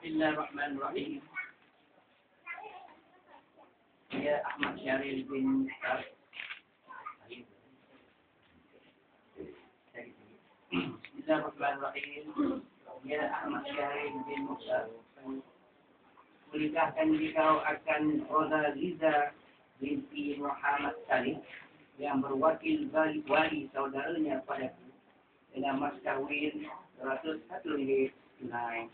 Bismillahirrahmanirrahim. Ya Ahmad Syaril bin Ustaz. Bismillahirrahmanirrahim. Ya Ahmad Syaril bin Ustaz. Kulikahkan dikau akan Roda Liza binti Muhammad Salih yang berwakil balik wali saudaranya padaku dengan mas kawin 101 ringgit tunai.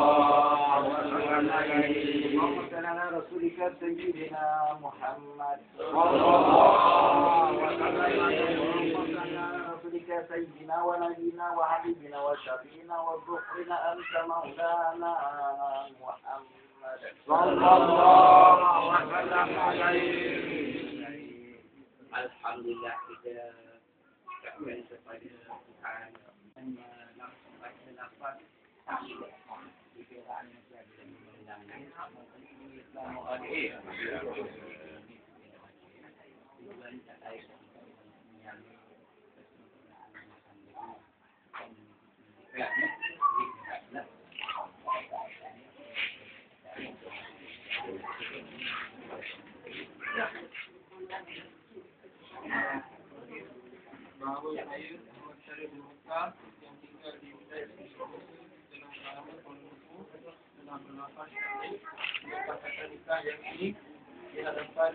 وصل على رسولك سيدنا محمد. صلى الله عليه وسلم رسولك سيدنا ونبينا وحبيبنا وشفينا وذكرنا أنت مولانا محمد. صلى الله وسلم. عليه الحمد لله. حجاب نحمد سبحانه أن نرسم أجل الأصابع Bravo, Jair. Vamos a echar el buscar. Identifica el yang yang ini di hadapan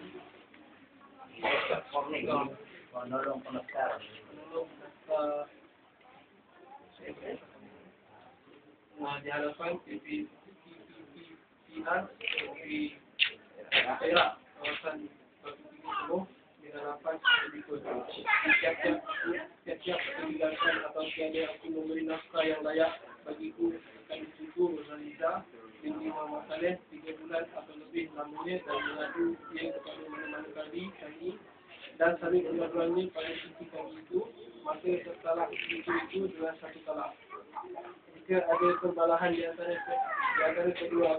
Penolong pendaftar penolong pendaftar Nah, di hadapan TV pimpinan di daerah kawasan Tinggi Penuh di hadapan berikut. Tiap-tiap meninggalkan atau tiada aku memberi nafkah yang layak bagiku akan dicukur Zaliza binti Muhammad Saleh tiga bulan atau lebih lamanya dan mengadu ia kepada mana-mana kali kami. Dan saling kedua-duanya pada sisi kami itu maka setelah itu itu dengan satu talak. Jika ada pembalahan di antara di antara kedua